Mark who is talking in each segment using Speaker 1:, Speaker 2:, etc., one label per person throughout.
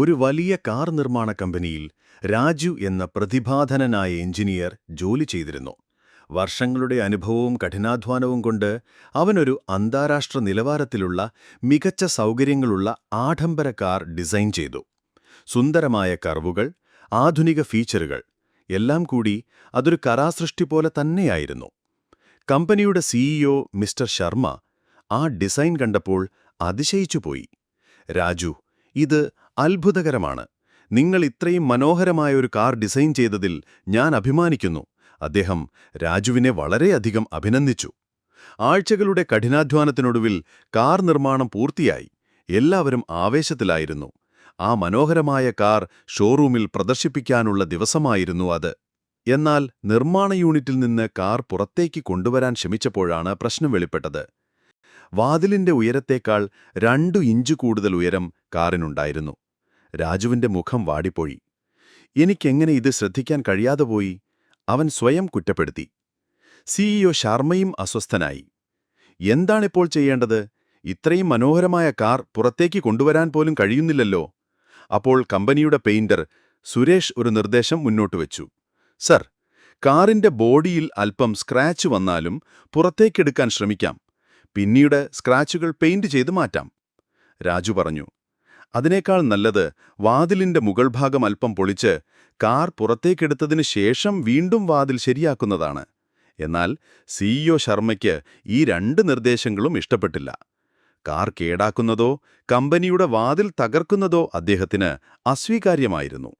Speaker 1: ഒരു വലിയ കാർ നിർമ്മാണ കമ്പനിയിൽ രാജു എന്ന പ്രതിഭാധനനായ എഞ്ചിനീയർ ജോലി ചെയ്തിരുന്നു. വർഷങ്ങളുടെ അനുഭവവും കഠിനാധ്വാനവും കൊണ്ട് അവനൊരു അന്താരാഷ്ട്ര നിലവാരത്തിലുള്ള മികച്ച സൗകര്യങ്ങളുള്ള ആഡംബര കാർ ഡിസൈൻ ചെയ്തു. സുന്ദരമായ കർവുകൾ ആധുനിക ഫീച്ചറുകൾ എല്ലാം കൂടി അതൊരു കരാസൃഷ്ടി പോലെ തന്നെയായിരുന്നു. കമ്പനിയുടെ സിഇഒ മിസ്റ്റർ ശർമ്മ ആ ഡിസൈൻ കണ്ടപ്പോൾ അതിശയിച്ചുപോയി. രാജു ഇത് അത്ഭുതകരമാണ്. നിങ്ങൾ ഇത്രയും മനോഹരമായ ഒരു കാർ ഡിസൈൻ ചെയ്തതിൽ ഞാൻ അഭിമാനിക്കുന്നു. അദ്ദേഹം രാജുവിനെ വളരെയധികം അഭിനന്ദിച്ചു. ആഴ്ചകളുടെ കഠിനാധ്വാനത്തിനൊടുവിൽ കാർ നിർമ്മാണം പൂർത്തിയായി. എല്ലാവരും ആവേശത്തിലായിരുന്നു. ആ മനോഹരമായ കാർ ഷോറൂമിൽ പ്രദർശിപ്പിക്കാനുള്ള ദിവസമായിരുന്നു അത്. എന്നാൽ നിർമ്മാണ യൂണിറ്റിൽ നിന്ന് കാർ പുറത്തേക്ക് കൊണ്ടുവരാൻ ശ്രമിച്ചപ്പോഴാണ് പ്രശ്നം വെളിപ്പെട്ടത്. വാതിലിന്റെ ഉയരത്തേക്കാൾ രണ്ടു ഇഞ്ച് കൂടുതൽ ഉയരം കാറിനുണ്ടായിരുന്നു. രാജുവിന്റെ മുഖം വാടിപ്പോയി. എനിക്കെങ്ങനെ ഇത് ശ്രദ്ധിക്കാൻ കഴിയാതെ പോയി? അവൻ സ്വയം കുറ്റപ്പെടുത്തി. സിഇഒ ശർമ്മയും അസ്വസ്ഥനായി. എന്താണിപ്പോൾ ചെയ്യേണ്ടത്? ഇത്രയും മനോഹരമായ കാർ പുറത്തേക്ക് കൊണ്ടുവരാൻ പോലും കഴിയുന്നില്ലല്ലോ. അപ്പോൾ കമ്പനിയുടെ പെയിന്റർ സുരേഷ് ഒരു നിർദ്ദേശം മുന്നോട്ട് വെച്ചു. സർ കാറിന്റെ ബോഡിയിൽ അല്പം സ്ക്രാച്ച് വന്നാലും പുറത്തേക്കെടുക്കാൻ ശ്രമിക്കാം. പിന്നീട് സ്ക്രാച്ചുകൾ പെയിന്റ് ചെയ്ത് മാറ്റാം. രാജു പറഞ്ഞു. അതിനേക്കാൾ നല്ലത് വാതിലിന്റെ മുകൾ ഭാഗം അല്പം പൊളിച്ച് കാർ പുറത്തേക്കെടുത്തതിന് ശേഷം വീണ്ടും വാതിൽ ശരിയാക്കുന്നതാണ്. എന്നാൽ സിഇഒ ശർമ്മയ്ക്ക് ഈ രണ്ട് നിർദ്ദേശങ്ങളും ഇഷ്ടപ്പെട്ടില്ല. കാർ കേടാക്കുന്നതോ കമ്പനിയുടെ വാതിൽ തകർക്കുന്നതോ അദ്ദേഹത്തിന് അസ്വീകാര്യമായിരുന്നു.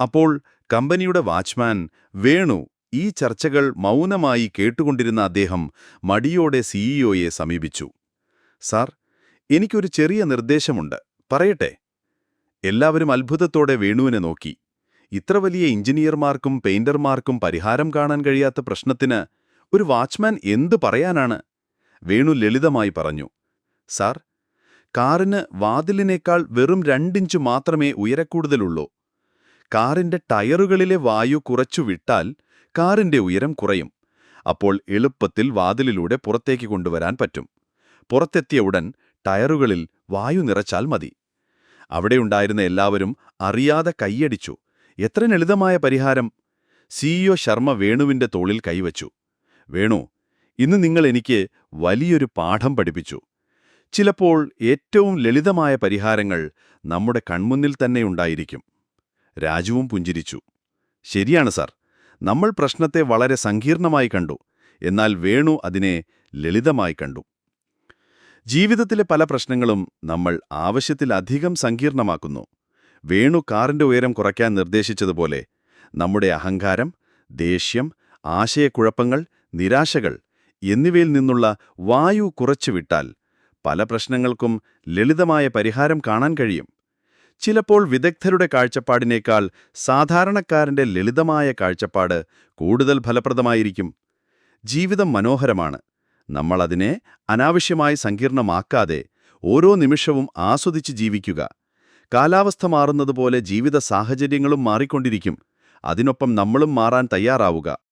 Speaker 1: അപ്പോൾ കമ്പനിയുടെ വാച്ച്മാൻ വേണു ഈ ചർച്ചകൾ മൗനമായി കേട്ടുകൊണ്ടിരുന്ന അദ്ദേഹം മടിയോടെ സിഇഒയെ സമീപിച്ചു. സാർ എനിക്കൊരു ചെറിയ നിർദ്ദേശമുണ്ട്. പറയട്ടെ. എല്ലാവരും അത്ഭുതത്തോടെ വേണുവിനെ നോക്കി. ഇത്ര വലിയ എഞ്ചിനീയർമാർക്കും പെയിന്റർമാർക്കും പരിഹാരം കാണാൻ കഴിയാത്ത പ്രശ്നത്തിന് ഒരു വാച്ച്മാൻ എന്തു പറയാനാണ്? വേണു ലളിതമായി പറഞ്ഞു. സാർ കാറിന് വാതിലിനേക്കാൾ വെറും രണ്ടിഞ്ച് മാത്രമേ ഉയരക്കൂടുതലുള്ളൂ. കാറിന്റെ ടയറുകളിലെ വായു കുറച്ചു വിട്ടാൽ കാറിന്റെ ഉയരം കുറയും. അപ്പോൾ എളുപ്പത്തിൽ വാതിലിലൂടെ പുറത്തേക്ക് കൊണ്ടുവരാൻ പറ്റും. പുറത്തെത്തിയ ഉടൻ ടയറുകളിൽ വായു നിറച്ചാൽ മതി. അവിടെയുണ്ടായിരുന്ന എല്ലാവരും അറിയാതെ കൈയടിച്ചു. എത്ര ലളിതമായ പരിഹാരം! സിഇഒ ശർമ്മ വേണുവിന്റെ തോളിൽ കൈവച്ചു. വേണു ഇന്ന് നിങ്ങൾ എനിക്ക് വലിയൊരു പാഠം പഠിപ്പിച്ചു. ചിലപ്പോൾ ഏറ്റവും ലളിതമായ പരിഹാരങ്ങൾ നമ്മുടെ കൺമുന്നിൽ തന്നെയുണ്ടായിരിക്കും രാജുവും പുഞ്ചിരിച്ചു. ശരിയാണ് സാർ. നമ്മൾ പ്രശ്നത്തെ വളരെ സങ്കീർണമായി കണ്ടു. എന്നാൽ വേണു അതിനെ ലളിതമായി കണ്ടു. ജീവിതത്തിലെ പല പ്രശ്നങ്ങളും നമ്മൾ ആവശ്യത്തിലധികം സങ്കീർണമാക്കുന്നു. വേണു കാറിന്റെ ഉയരം കുറയ്ക്കാൻ നിർദ്ദേശിച്ചതുപോലെ നമ്മുടെ അഹങ്കാരം ദേഷ്യം ആശയക്കുഴപ്പങ്ങൾ നിരാശകൾ എന്നിവയിൽ നിന്നുള്ള വായു കുറച്ചുവിട്ടാൽ പല പ്രശ്നങ്ങൾക്കും ലളിതമായ പരിഹാരം കാണാൻ കഴിയും. ചിലപ്പോൾ വിദഗ്ധരുടെ കാഴ്ചപ്പാടിനേക്കാൾ സാധാരണക്കാരന്റെ ലളിതമായ കാഴ്ചപ്പാട് കൂടുതൽ ഫലപ്രദമായിരിക്കും. ജീവിതം മനോഹരമാണ്. നമ്മൾ അതിനെ അനാവശ്യമായി സങ്കീർണമാക്കാതെ ഓരോ നിമിഷവും ആസ്വദിച്ച് ജീവിക്കുക. കാലാവസ്ഥ മാറുന്നതുപോലെ ജീവിത സാഹചര്യങ്ങളും മാറിക്കൊണ്ടിരിക്കും. അതിനൊപ്പം നമ്മളും മാറാൻ തയ്യാറാവുക.